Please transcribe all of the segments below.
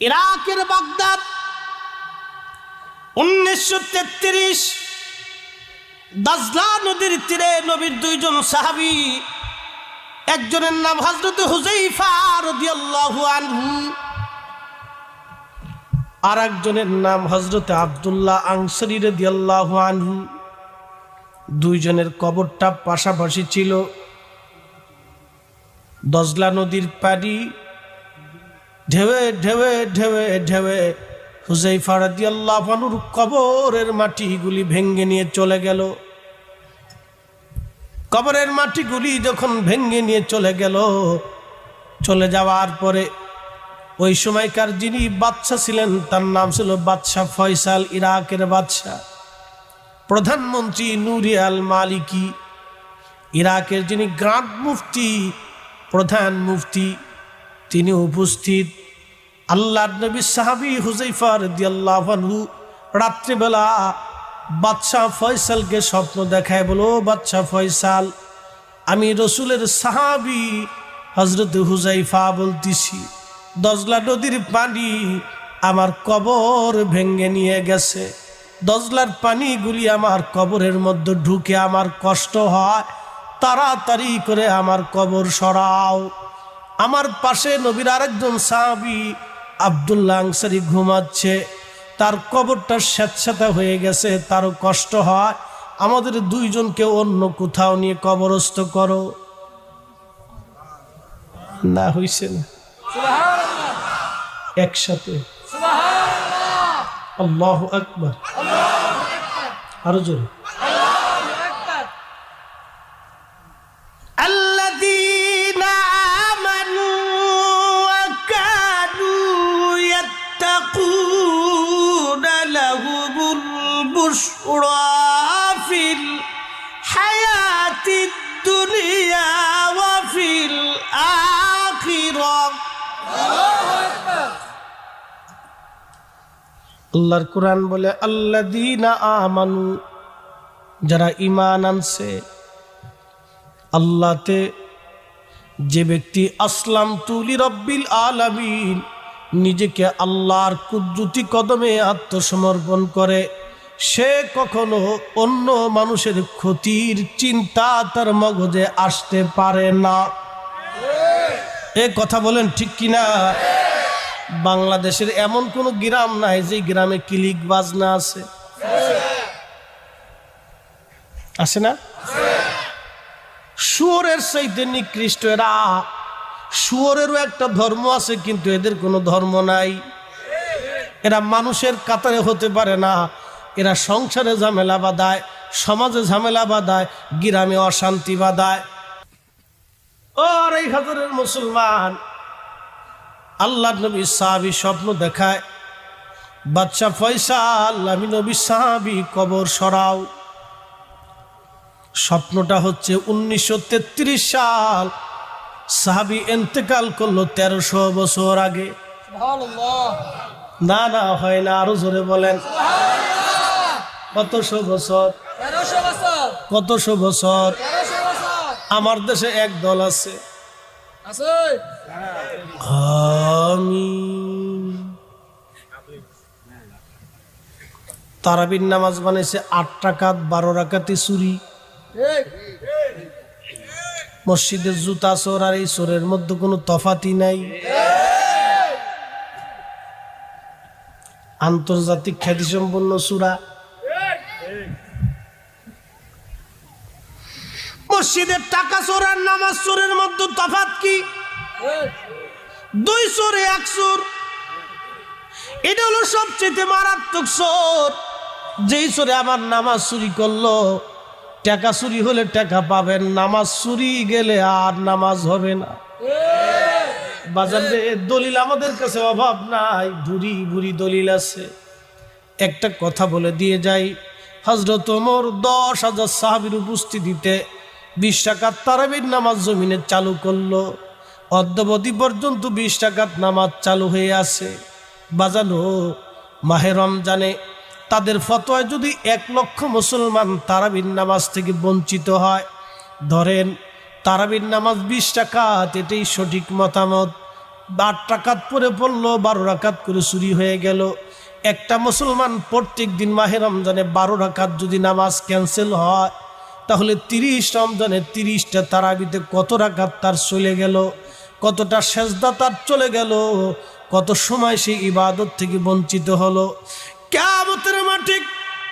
ইরাকের বাগদাদ, উনিশশো তেত্রিশ, দাজলা নদীর তীরে নবীর দুইজন সাহাবি, একজনের নাম হজরত হুজাইফা আর একজনের নাম হজরত আবদুল্লাহ আংসারি রাদিয়াল্লাহু আনহু। দুইজনের কবরটা পাশাপাশি ছিল দজলা নদীর পানি ঢেউয়ে ঢেউয়ে ঢেউয়ে ঢেউয়ে ফারাদি আল্লাহ ফানুর কবরের মাটিগুলি ভেঙ্গে নিয়ে চলে গেল। কবরের মাটিগুলি যখন ভেঙ্গে নিয়ে চলে গেল, চলে যাওয়ার পরে ওই সময়কার যিনি বাদশা ছিলেন, তার নাম ছিল বাদশাহ ফয়সাল ইরাকের বাদশাহ। প্রধানমন্ত্রী নুরি আল মালিকি, ইরাকের যিনি গ্রান্ড মুফতি, প্রধান মুফতি তিনি উপস্থিত। আল্লাহ নবী সাহাবি হুজাইফার দিয়াল্লাহু রাত্রিবেলা বাদশাহ ফয়সালকে স্বপ্ন দেখায় বলো, বাদশাহ ফয়সাল, আমি রসুলের সাহাবি হজরত হুজাইফা বলতেছি, দজলা নদীর পানি আমার কবর ভেঙ্গে নিয়ে গেছে। দজলার পানিগুলি আমার কবরের মধ্যে ঢুকে আমার কষ্ট হয়, তাড়াতাড়ি করে আমার কবর সরাও। আমার পাশে নবীর আরেকজন সাহাবি আবদুল্লাহ আংসারি ঘুমাচ্ছে। তার কবরটা স্যাঁতস্যাঁতা হয়ে গেছে তারও কষ্ট হয়। আমাদের দুইজনকে অন্য কোথাও নিয়ে কবরস্থ করো। না হইছে না। একসাথে। আল্লাহ আকবর। আরও জোরে। আল্লাহর কোরআন বলে আল্লাদিনা আমানু যারা ইমান আনছে, আল্লাহতে যে ব্যক্তি আসলাম তুলি রব্বিল আলামিন, নিজেকে আল্লাহর কুদ্রুতি কদমে আত্মসমর্পণ করে, সে কখনো অন্য মানুষের ক্ষতির চিন্তা তার মগজে আসতে পারে না। এ কথা বলেন ঠিক কিনা? বাংলাদেশের এমন কোনো গ্রাম নাই যে গ্রামে ক্লিক বাজনা আছে। আছে না? শুয়োরের চাইতে নিকৃষ্ট এরা। শুয়োরেরও একটা ধর্ম আছে, কিন্তু এদের কোনো ধর্ম নাই। এরা মানুষের কাতারে হতে পারে না। এরা সংসারে ঝামেলা বাঁধায়, সমাজে ঝামেলা বাঁধায়, গ্রামে অশান্তি বাঁধায়। ও আড়াই হাজারের মুসলমান আল্লাহ নবী সাহাবি স্বপ্ন দেখায় বাচ্চা ফয়সাল আমি নবী সাহাবি কবর সরাও। স্বপ্নটা হচ্ছে উনিশশো তেত্রিশ সাল সাহাবি এন্তেকাল করল তেরোশো বছর আগে। না না হয় না আরও জোরে বলেন। কতশো বছর? কতশো বছর। আমার দেশে এক দল আছে। আমি তারাবির নামাজ বানাইছে আট টাকাত বারো রাকাতে চুরি। মসজিদের জুতা চোর আর এই চোরের মধ্যে কোনো তফাতি নাই। আন্তর্জাতিক খ্যাতিসম্পন্ন সুরা মসজিদের টাকা চোর আর নামাজ চোরের মধ্যে তফাত কি? দুই চোরে, এক চোর। এটা হলো সবচেয়ে মারাত্মক চোর। যেই চোরে আমার নামাজ চুরি করল, টাকা চুরি হলে টাকা পাবেন, নামাজ চুরি গেলে আর নামাজ হবে না। বাজারে দলিল আমাদের কাছে অভাব নাই বুড়ি বুড়ি দলিল আছে। একটা কথা বলে দিয়ে যাই হজরত ওমর দশ হাজার সাহাবির উপস্থিতিতে বিশ টাকার তারাবির নামাজ জমিনে চালু করল। অদ্যবধি পর্যন্ত বিশ টাকার নামাজ চালু হয়ে আছে। বাজানো, মাহে রমজানে তাদের ফতোয়ায় যদি এক লক্ষ মুসলমান তারাবির নামাজ থেকে বঞ্চিত হয়, ধরেন তারাবির নামাজ বিশ টাকা এটাই সঠিক মতামত। আট রাকাত পরে পড়ল, বারো রাকাত করে চুরি হয়ে গেল। একটা মুসলমান প্রত্যেক দিন মাহে রমজানে বারো রাকাত যদি নামাজ ক্যান্সেল হয় তাহলে তিরিশ রমজানের তিরিশটা তারাবিতে কত রাখাত তার চলে গেল? কতটা সেজদা তার চলে গেল? কত সময় সে ইবাদত থেকে বঞ্চিত হলো? কেমতের মাঠিক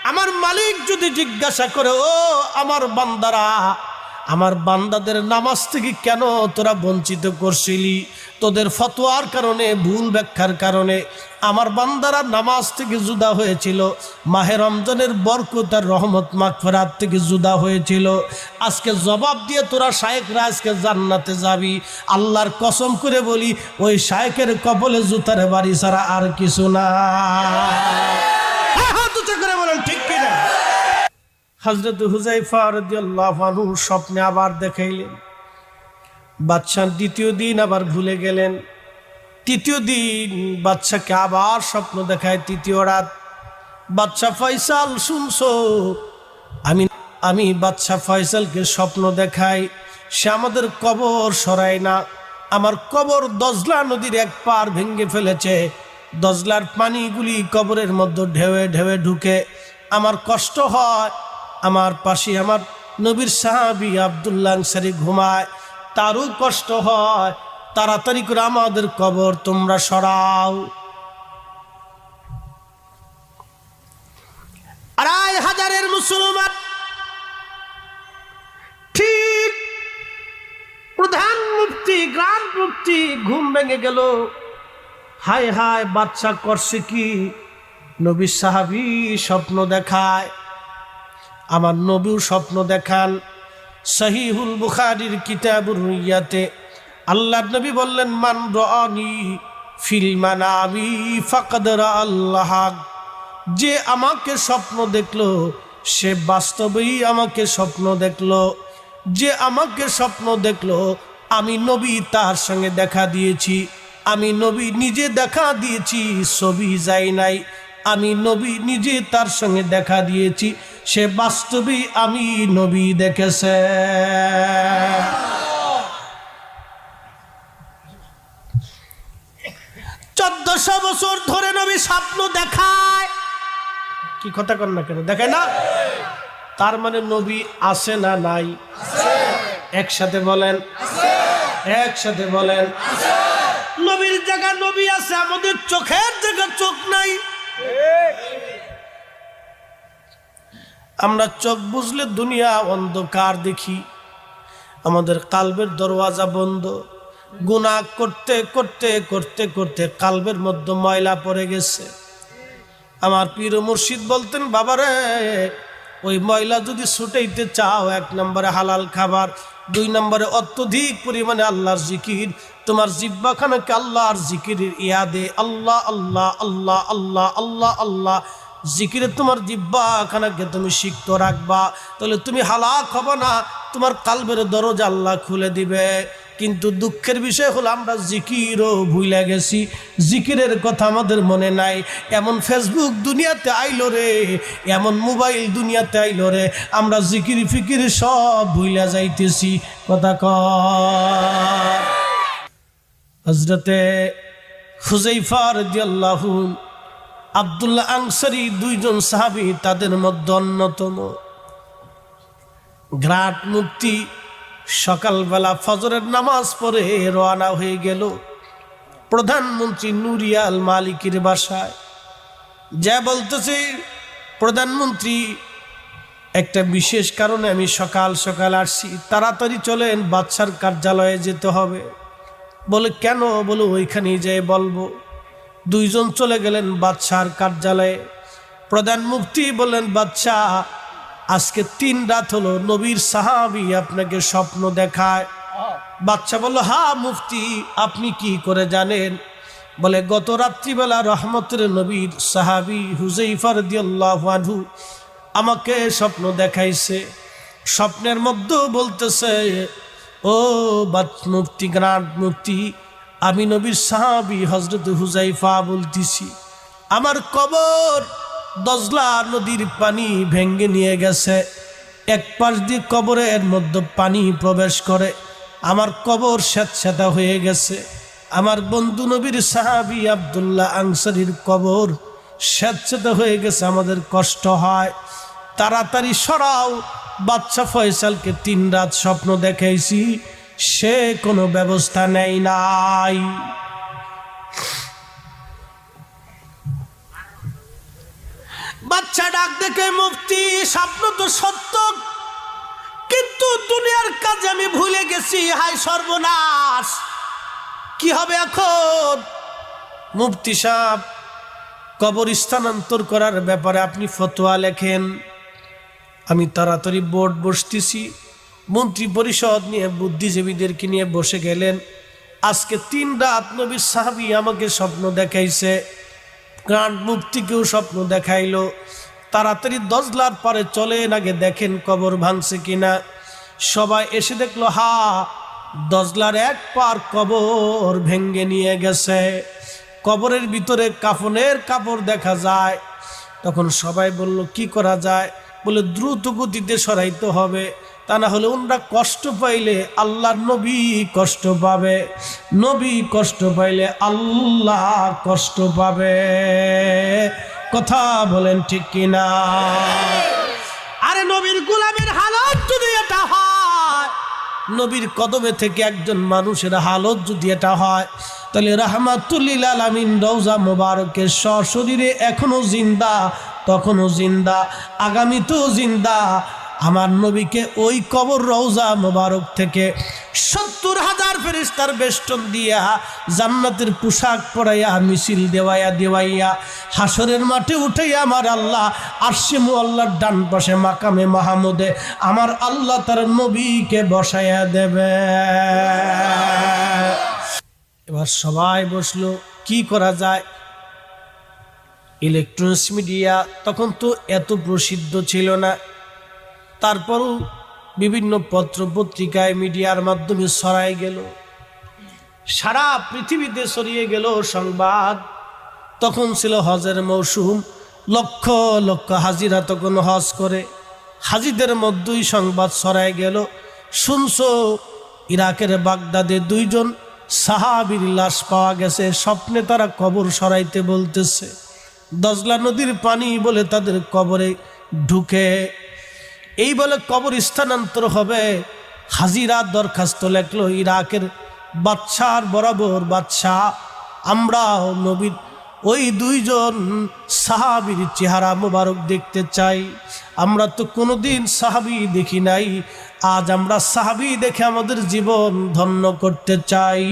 আমার মালিক যদি জিজ্ঞাসা করে, ও আমার বান্দারা আমার বান্দাদের নামাজ থেকে কেন তোরা বঞ্চিত করছিলি? তোদের ফতোয়ার কারণে, ভুল ব্যাখ্যার কারণে আমার বান্দারা নামাজ থেকে জুদা হয়েছিল, মাহে রমজানের বরকত আর রহমত মাগফেরাত থেকে জুদা হয়েছিল। আজকে জবাব দিয়ে তোরা শায়েকরা আজকে জান্নাতে যাবি। আল্লাহর কসম করে বলি, ওই শায়েকের কবলে জুতার বাড়ি ছাড়া আর কিছু না। হজরত হুজাইফা রাদিয়াল্লাহু আনহু স্বপ্নে আবার দেখাইলেন। বাদশাহ দ্বিতীয় দিন আবার ভুলে গেলেন। তৃতীয় দিন বাচ্চাকে আবার স্বপ্ন দেখায় তৃতীয় রাত। বাচ্চা ফয়সাল, শুনছো? আমি আমি বাচ্চা ফয়সালকে স্বপ্ন দেখাই। সে আমাদের কবর সরায় না। আমার কবর দজলা নদীর এক পার ভেঙে ফেলেছে। দজলার পানিগুলি কবরের মধ্যে ঢেউয়ে ঢেউয়ে ঢুকে। আমার কষ্ট হয়। আমার পাশে আমার নবীর সাহাবি আবদুল্লাহ আনসারি ঘুমায়, তারও কষ্ট হয়। তাড়াতাড়ি করে আমাদের কবর তোমরা সরাও। আড়াই হাজারের মুসলমান ঠিক প্রধান মুক্তি গ্রাম মুক্তি ঘুম ভেঙে গেল। হায় হায় বাচ্চা করছে কি? নবী সাহাবি স্বপ্ন দেখায়। আমার নবীও স্বপ্ন দেখান। সহিহুল বুখারির কিতাবুর রুইয়াতে আল্লাহ নবী বললেন, মান রনি ফিল মানামি ফাকদর আল্লাহ যে আমাকে স্বপ্ন দেখল, সে বাস্তবেই আমাকে স্বপ্ন দেখল। যে আমাকে স্বপ্ন দেখল, আমি নবী তার সঙ্গে দেখা দিয়েছি। আমি নবী নিজে দেখা দিয়েছি, ছবি যাই নাই। আমি নবী নিজে তার সঙ্গে দেখা দিয়েছি। সে বাস্তবিক আমি নবী দেখেছে। চোদ্দশো বছর ধরে নবী স্বপ্ন দেখায়। কি কথা কর না কেন? দেখে না? তার মানে নবী আছে না নাই? একসাথে বলেন। একসাথে বলেন। নবীর জায়গা নবী আছে আমাদের চোখের জায়গা আমরা চোখ বুঝলে দুনিয়া অন্ধকার দেখি। আমাদের কালবের দরওয়াজা বন্ধ। গুনাহ করতে করতে করতে করতে কালবের মধ্যে ময়লা পড়ে গেছে। আমার পীর মুর্শিদ বলতেন, বাবারে, ওই ময়লা যদি ছুটাইতে চাও, এক নম্বরে হালাল খাবার, দুই নম্বরে অত্যধিক পরিমাণে আল্লাহর জিকির। তোমার জিব্বাখানাকে আল্লাহর জিকিরের ইয়াদে আল্লাহ আল্লাহ আল্লাহ আল্লাহ আল্লাহ আল্লাহ জিকিরে তোমার জিব্বাখানাকে তুমি সিক্ত রাখবা। তাহলে তুমি হালাক হবে না, তোমার কালবের দরজা আল্লাহ খুলে দিবে। কিন্তু দুঃখের বিষয় হলো আমরা জিকিরও ভুলে গেছি। জিকিরের কথা আমাদের মনে নাই। এমন ফেসবুক দুনিয়াতে আইলো রে, এমন মোবাইল দুনিয়াতে আইলো রে, আমরা জিকির ফিকির সব ভুলে যাইতেছি। কথা ক হজরতে হুজাইফার দিয়াল্লাহু আবদুল্লাহ আংসারি দুইজন সাহাবি তাদের মধ্যে অন্যতম। গ্রাট মুক্তি, সকালবেলা ফজরের নামাজ পড়ে রওনা হয়ে গেল প্রধানমন্ত্রী নুরিয়াল মালিকের বাসায়। যা বলতেছে, প্রধানমন্ত্রী, একটা বিশেষ কারণে আমি সকাল সকাল আসছি, তাড়াতাড়ি চলেন বাচ্চার কার্যালয়ে যেতে হবে। বলে, কেন? বলে, ওইখানেই যাই বলব। দুইজন চলে গেলেন বাদশার কার্যালয়ে। প্রধান মুক্তি বললেন বাদশাহ আজকে তিন রাত হলো নবীর সাহাবি আপনাকে স্বপ্ন দেখায়। বাচ্চা বলল, হা মুফতি, আপনি কি করে জানেন? বলে, গত রাত্রিবেলা রহমতের নবীর সাহাবি হুজাইফার দিয়াল্লাহু আমাকে স্বপ্ন দেখাইছে। স্বপ্নের মধ্যেও বলতেছে, ও বাদ মুফতি গ্রান্ট মুফতি আমি নবীর সাহাবি হজরত হুজাইফা বলতেছি, আমার কবর দজলা নদীর পানি ভেঙ্গে নিয়ে গেছে, এক পাশ দিয়ে কবরের মধ্যে পানি প্রবেশ করে, আমার কবর স্যাঁতস্যাঁতা হয়ে গেছে, আমার বন্ধু নবীর সাহাবি আবদুল্লাহ আংসারির কবর স্বেচ্ছাতে হয়ে গেছে, আমাদের কষ্ট হয়, তাড়াতাড়ি সরাও বাচ্চা ফয়সালকে তিন রাত স্বপ্ন দেখাইছি সে কোনো ব্যবস্থা নেই নাই। বাচ্চা ডাক দেখে মুক্তি স্বপ্ন তো সত্য, কিন্তু দুনিয়ার কাজে আমি ভুলে গেছি হাই সর্বনাশ। কি হবে এখন? মুফতি সাহেব, কবর স্থানান্তর করার ব্যাপারে আপনি ফতোয়া লেখেন। আমি তাড়াতাড়ি বোর্ড বসতেছি। মন্ত্রী পরিষদ নিয়ে বুদ্ধিজীবীদেরকে নিয়ে বসে গেলেন। আজকে তিন রাত নবীর সাহাবি আমাকে স্বপ্ন দেখাইছে। গ্রান্ড মুক্তিকেও স্বপ্ন দেখাইলো। তাড়াতাড়ি দশলার পরে চলেন, আগে দেখেন কবর ভাঙছে কিনা। সবাই এসে দেখল, হা দশলার এক পার কবর ভেঙ্গে নিয়ে গেছে। কবরের ভিতরে কাফনের কাপড় দেখা যায়। তখন সবাই বলল, কি করা যায়? বলে, দ্রুত গতিতে সরাইতে হবে। তা না হলে ওনরা কষ্ট পাইলে আল্লাহর নবী কষ্ট পাবে, নবী কষ্ট পাইলে আল্লাহ কষ্ট পাবে। কথা বলেন ঠিক কিনা? আরে নবীর গোলামের হালত যদি এটা হয়, নবীর কদমে থেকে একজন মানুষের হালত যদি এটা হয়, তাহলে রাহমাতুল্লিল আলামিন রৌজা মোবারকের সশরীরে এখনও জিন্দা তখনও জিন্দা, আগামীতেও জিন্দা আমার নবীকে ওই কবর রওজা মোবারক থেকে সত্তর হাজার ফেরিস্তার বেষ্টন দিয়া জান্নাতের পোশাক পরাইয়া, মিছিল দেওয়াইয়া দেওয়াইয়া, হাসরের মাঠে উঠাইয়া আমার আল্লাহ আরশিমু আল্লাহর ডান পাশে মাকামে মাহমুদে আমার আল্লাহ তার নবীকে বসাইয়া দেবে। এবার সবাই বসল, কি করা যায়? ইলেকট্রনিক্স মিডিয়া তখন তো এত প্রসিদ্ধ ছিল না। তারপরও বিভিন্ন পত্র পত্রিকায় মিডিয়ার মাধ্যমে ছড়াই গেল। সারা পৃথিবীতে ছড়িয়ে গেল সংবাদ। তখন ছিল হজের মৌসুম। লক্ষ লক্ষ হাজিরা তখন হজ করে। হাজিদের মধ্যেই সংবাদ ছড়াই গেল। শুনছো, ইরাকের বাগদাদে দুইজন সাহাবির লাশ পাওয়া গেছে। স্বপ্নে তারা কবর সরাইতে বলতেছে, দজলা নদীর পানি বলে তাদের কবরে ঢুকে এই বলে কবর স্থানান্তর হবে। হাজিরা দরখাস্ত লেখলো ইরাকের বাচ্চার বরাবর বাচ্চা আমরা নবীর ওই দুইজন সাহাবির চেহারা মোবারক দেখতে চাই। আমরা তো কোনোদিন সাহাবি দেখি নাই। আজ আমরা সাহাবি দেখে আমাদের জীবন ধন্য করতে চাই।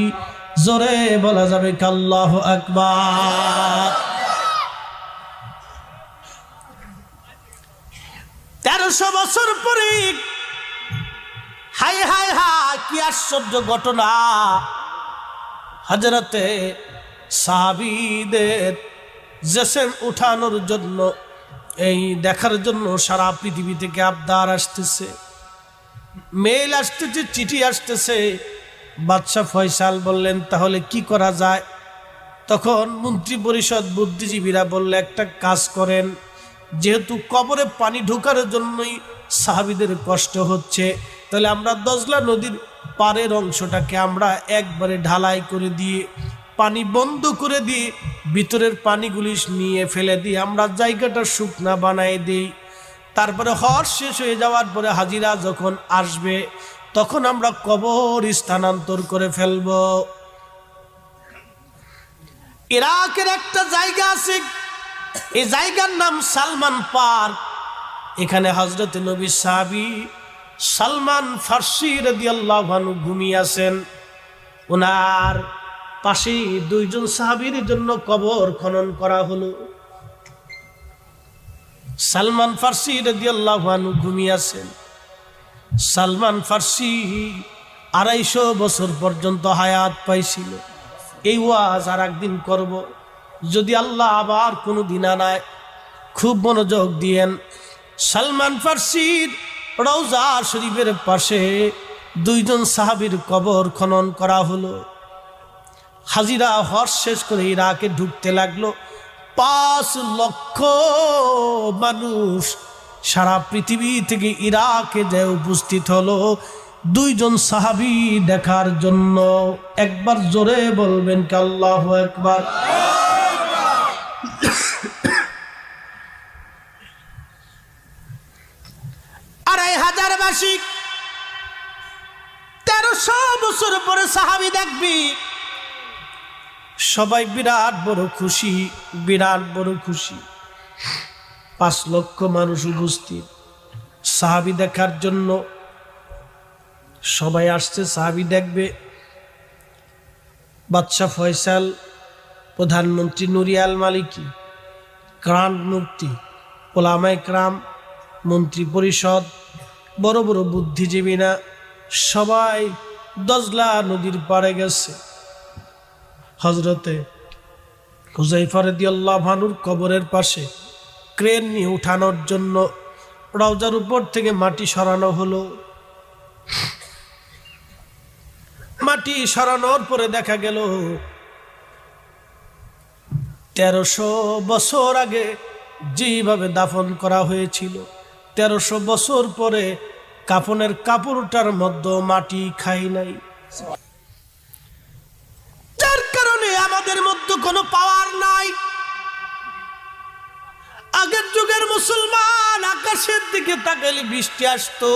জোরে বলা যাবে কাল্লাহ আকবার তেরোশো বছর পরে হাই হাই হা কি আশ্চর্য ঘটনা। হাজরাতে সাহাবিদের জেসেম উঠানোর জন্য, এই দেখার জন্য সারা পৃথিবী থেকে আবদার আসতেছে। মেল আসতেছে, চিঠি আসতেছে। বাদশাহ ফয়সাল বললেন, তাহলে কি করা যায়? তখন মন্ত্রী পরিষদ বুদ্ধিজীবীরা বললে, একটা কাজ করেন, যেহেতু কবরে পানি ঢোকার জন্যই সাহাবিদের কষ্ট হচ্ছে। তাহলে আমরা দজলা নদীর পারের অংশটাকে আমরা একবারে ঢালাই করে দিয়ে, পানি বন্ধ করে দিয়ে, ভিতরের পানিগুলি নিয়ে ফেলে দিয়ে আমরা জায়গাটা শুকনা বানাই দিই। তারপরে হর শেষ হয়ে যাওয়ার পরে হাজিরা যখন আসবে, তখন আমরা কবর স্থানান্তর করে ফেলব। ইরাকের একটা জায়গা আছে, এই জায়গার নাম সালমান পার্ক। এখানে হজরত নবী সাহাবি সালমান ফার্সি রদি আল্লাহ ঘুমিয়ে আছেন। ওনার পাশে দুইজন সাহাবির জন্য কবর খনন করা হলো। সালমান ফার্সি রদি আল্লাহ ঘুমিয়ে আছেন। সালমান ফার্সি আড়াইশো বছর পর্যন্ত হায়াত পাইছিল। এই ওয়াজ আর একদিন করব। যদি আল্লাহ আবার কোনো দিন আনায় খুব মনোযোগ দিয়েন। সালমান ফার্সির রৌজা শরীফের পাশে দুইজন সাহাবির কবর খনন করা হলো। হাজিরা হর্ষ শেষ করে ইরাকে ঢুকতে লাগল। পাঁচ লক্ষ মানুষ সারা পৃথিবী থেকে ইরাকে যে উপস্থিত হলো। দুইজন সাহাবি দেখার জন্য একবার জোরে বলবেন কি আল্লাহ একবার আড়াই হাজার বাসিক তেরোশো বছর পরে সাহাবি দেখবি। সবাই বিরাট বড় খুশি, বিরাট বড় খুশি। পাঁচ লক্ষ মানুষ উপস্থিত। সাহাবি দেখার জন্য সবাই আসছে, সাহাবি দেখবে। বাদশাহ ফয়সাল, প্রধানমন্ত্রী নুরিয়াল মালিকি ক্রান্ট মুক্তি ওলামায় ক্রাম মন্ত্রী পরিষদ বড় বড় বুদ্ধিজীবীরা সবাই দজলা নদীর পাড়ে গেছে। হজরতে হুজাইফারদিয়াল্লাহ ভানুর কবরের পাশে ক্রেন নিয়ে উঠানোর জন্য রওজার উপর থেকে মাটি সরানো হলো। মাটি সরানোর পরে দেখা গেল তেরোশো বছর আগে যেভাবে দাফন করা হয়েছিল, তেরোশো বছর পরে কাফনের কাপড়টার মধ্যে মাটি খাই নাই। যার কারণে আমাদের মধ্যে কোনো পাওয়ার নাই। আগের যুগের মুসলমান আকাশের দিকে তাকালে বৃষ্টি আসতো।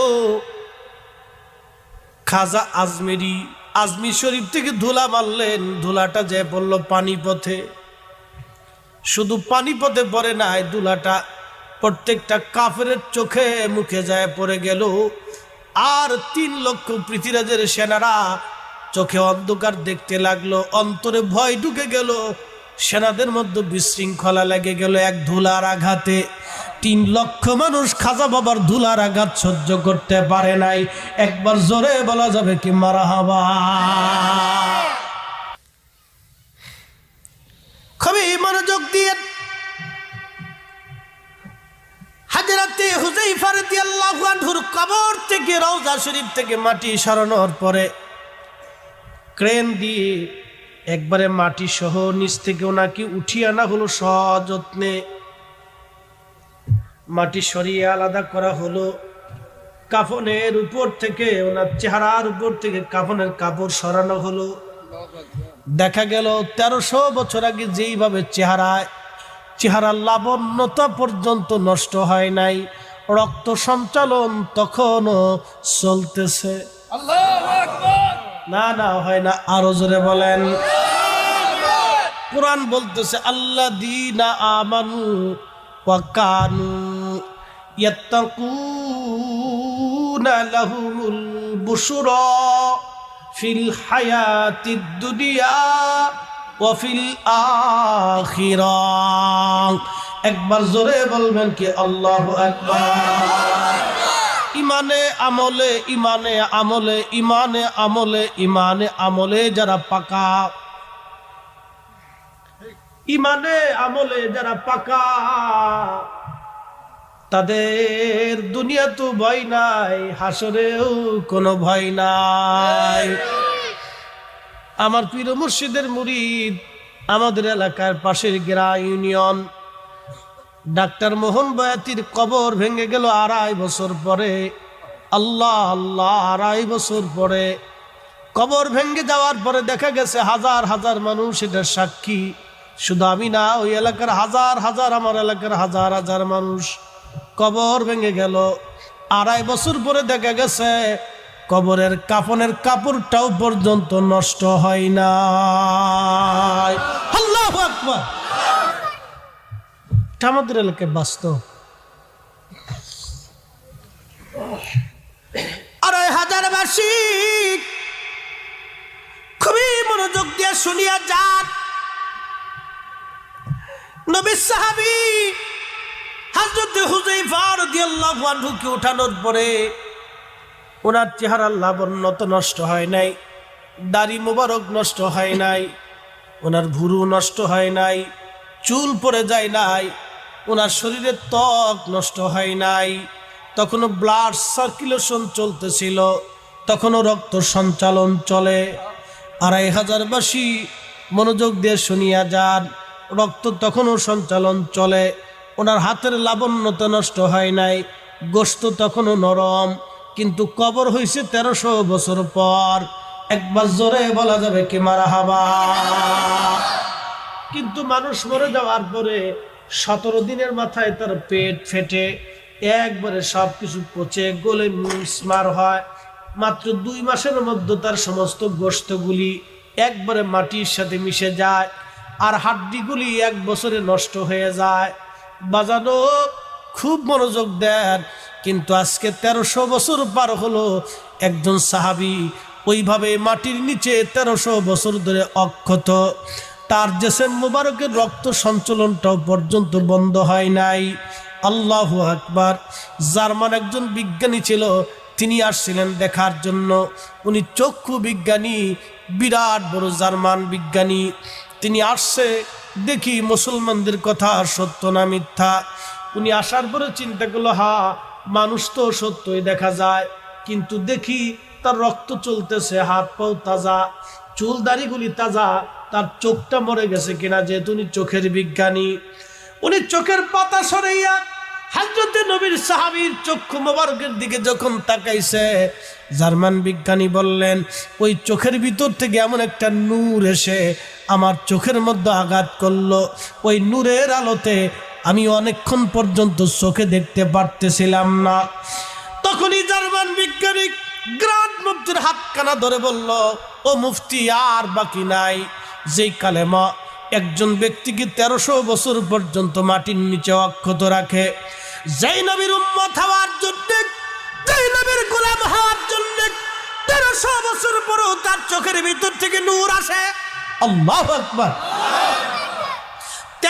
খাজা আজমেরি আজমির শরীফ থেকে ধুলা মারলেন। ধুলাটা যে পড়ল পানিপথে। শুধু পানিপথে পড়ে নাই, ধুলাটা প্রত্যেকটা কাফের চোখে মুখে যায়, পড়ে গেল। আর তিন লক্ষ পৃথিরাজের সেনারা চোখে অন্ধকার দেখতে লাগল, অন্তরে ভয় ঢুকে গেল। সেনাদের মধ্যে বিশৃঙ্খলা লেগে গেল এক ধুলার আঘাতে। তিন লক্ষ মানুষ খাজা বাবার ধুলার আঘাত সহ্য করতে পারে নাই। একবার জোরে বলা যাবে কি মারা হাবা। খুবই মনোযোগ দিয়ে হাজরাতে হুজাইফা রাদিয়াল্লাহু আনহুর কবর থেকে রওজা শরীফ থেকে মাটি সরানোর পরে ক্রেন দিয়ে একবারে মাটি সহ নিচ থেকে ওনাকে উঠিয়ে আনা হলো সযত্নে। মাটি সরিয়ে আলাদা করা হলো। কাফনের উপর থেকে ওনার চেহারার উপর থেকে কাফনের কাপড় সরানো হলো। দেখা গেল তেরোশো বছর আগে যেইভাবে চেহারায় চেহারার লাবণ্যতা পর্যন্ত নষ্ট হয় নাই। রক্ত সঞ্চালন তখনও চলতেছে। না না, হয় না, আরও জোরে বলেন। কোরআন বলতেছে আল্লাহ দিনা আমানু ওয়াকানু ইয়াত্তাকুনা ফিল হায়াতিদ দুনিয়া ওয়া ফিল আখিরা। একবার জোরে বলবেন কি আল্লাহু আকবার। ইমানে আমলে ইমানে আমলে ইমানে আমলে ইমানে আমলে যারা পাকা। ইমানে আমলে যারা পাকা, তাদের দুনিয়া তো ভয় নাই, হাসরেও কোনো ভয় নাই। আমার পীর মুর্শিদের মুরিদ, আমাদের এলাকার পাশের গ্রা ইউনিয়ন। ডাক্তার মোহন বয়াতির কবর ভেঙে গেল আড়াই বছর পরে। আল্লাহ আল্লাহ, আড়াই বছর পরে। কবর ভেঙে যাওয়ার পরে দেখা গেছে হাজার হাজার মানুষ এটার সাক্ষী। শুধু আমি না, ওই এলাকার হাজার হাজার, আমার এলাকার হাজার হাজার মানুষ কবর ভেঙে গেল। আড়াই বছর পরে দেখা গেছে কবরের কাফনের কাপড়টাও পর্যন্ত নষ্ট হয় না আমাদের এলাকায় বাস্তব। আড়াই হাজার বার্ষিক খুবই মনোযোগ দিয়ে শুনিয়া যান। নবী সাহাবি হাজরতে হুজাইফা রাদিয়াল্লাহু আনহুকে ওঠানোর পরে ওনার চেহারার লাবণ্যত নষ্ট হয় নাই, দাড়ি মোবারক নষ্ট হয় নাই, ওনার ভুরু নষ্ট হয় নাই, চুল পড়ে যায় নাই, ওনার শরীরের ত্বক নষ্ট হয় নাই। তখনও ব্লাড সার্কুলেশন চলতেছিল, তখনও রক্ত সঞ্চালন চলে। আড়াই হাজার হাজারবাসী মনোযোগ দিয়ে শুনিয়া যান, রক্ত তখনও সঞ্চালন চলে। ওনার হাতের লাবণ্যতা নষ্ট হয় নাই, গোস্ত তখনও নরম কিন্তু কবর হয়েছে তেরোশো বছর পর। একবার জোরে বলা যাবে কি মারা হাবা। কিন্তু মানুষ মরে যাওয়ার পরে সতেরো দিনের মাথায় তার পেট ফেটে, একবারে সব কিছু পচে, গলে মিসমার হয়। মাত্র দুই মাসের মধ্যে তার সমস্ত গোষ্ঠগুলি একবারে মাটির সাথে মিশে যায় আর হাড্ডিগুলি এক বছরে নষ্ট হয়ে যায়। বাজানো খুব মনোযোগ দেন কিন্তু আজকে তেরোশো বছর পার হলো। একজন সাহাবি ওইভাবে মাটির নিচে তেরোশো বছর ধরে অক্ষত। তার জেসেম মুবারকের রক্ত সঞ্চালনটাও পর্যন্ত বন্ধ হয় নাই। আল্লাহ আকবার। জার্মান একজন বিজ্ঞানী ছিল, তিনি আসছিলেন দেখার জন্য। উনি চক্ষু বিজ্ঞানী, বিরাট বড় জার্মান বিজ্ঞানী। তিনি আসছে, দেখি মুসলমানদের কথা সত্য না মিথ্যা। উনি আসার পরে চিন্তা করল, হা মানুষ তো সত্যই দেখা যায়, কিন্তু দেখি তার রক্ত চলতেছে, হাত পাও তাজা, চুল দাড়িগুলি তাজা, তার চোখটা মরে গেছে কিনা যেহেতু উনি চোখের বিজ্ঞানী। উনি চোখের পাতা সরাইয়া হাজরতে নবীর সাহাবীর চক্ষু মোবারকের দিকে যখন তাকাইছে, জার্মান বিজ্ঞানী বললেন, ওই চোখের ভিতর থেকে এমন একটা নূর এসে আমার চোখের মধ্যে আঘাত করল। ওই নূরের আলোতে আমি অনেকক্ষণ পর্যন্ত চোখে দেখতে পারতেছিলাম না। তখনই জার্মান বিজ্ঞানী গ্রান্ড মুফতির হাতখানা ধরে বলল, ও মুফতি, আর বাকি নাই। যেই কালেমা একজন ব্যক্তিকে তেরোশো বছর পর্যন্ত মাটির নিচে অক্ষত রাখে। যেই নবীর উম্মত হওয়ার জন্য, যেই নবীর গোলাম হওয়ার জন্য তেরোশো বছর পরেও তার চোখের ভিতর থেকে নূর আসে। আল্লাহ আকবার।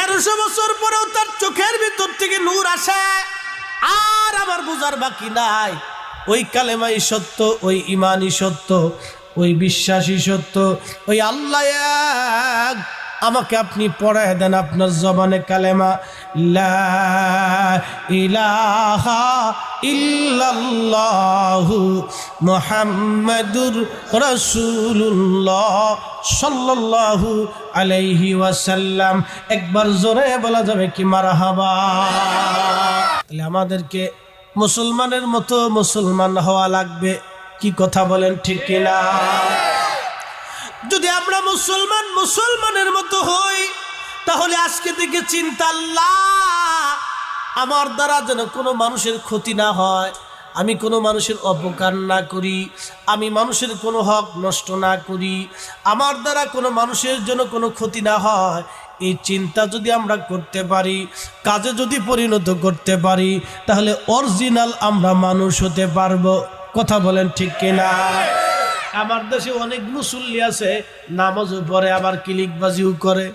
তেরোশো বছর পরেও তার চোখের ভিতর থেকে নূর আসে, আর আমার বোঝার বাকি নাই। ওই কালেমাই সত্য, ওই ইমানই সত্য, ওই বিশ্বাসী সত্য, ওই আল্লাহ আমাকে আপনি পড়ায় দেন আপনার জবানে কালেমা ইলাহা ইল্লাল্লাহু মুহাম্মাদুর রাসূলুল্লাহ সাল্লাল্লাহু আলাইহি ওয়াসাল্লাম। একবার জোরে বলা যাবে কি মারহাবা? তাহলে আমাদেরকে মুসলমানের মতো মুসলমান হওয়া লাগবে। কি কথা বলেন ঠিক কিনা? মুসলমান মুসলমানের মতো হই, তাহলে আজকে থেকে চিন্তা আল্লাহ, আমার দ্বারা যেন কোনো মানুষের ক্ষতি না হয়, আমি কোনো মানুষের অপকার না করি, আমি মানুষের কোনো হক নষ্ট না করি, আমার দ্বারা কোনো মানুষের জন্য কোনো ক্ষতি না হয়, এই চিন্তা যদি আমরা করতে পারি, কাজে যদি পরিণত করতে পারি, তাহলে অরিজিনাল আমরা মানুষ হতে পারব। কথা বলেন ঠিক কিনা? আমার দেশে অনেক মুসল্লি আছে নামাজও পড়ে আবার কিলিকবাজিও করে।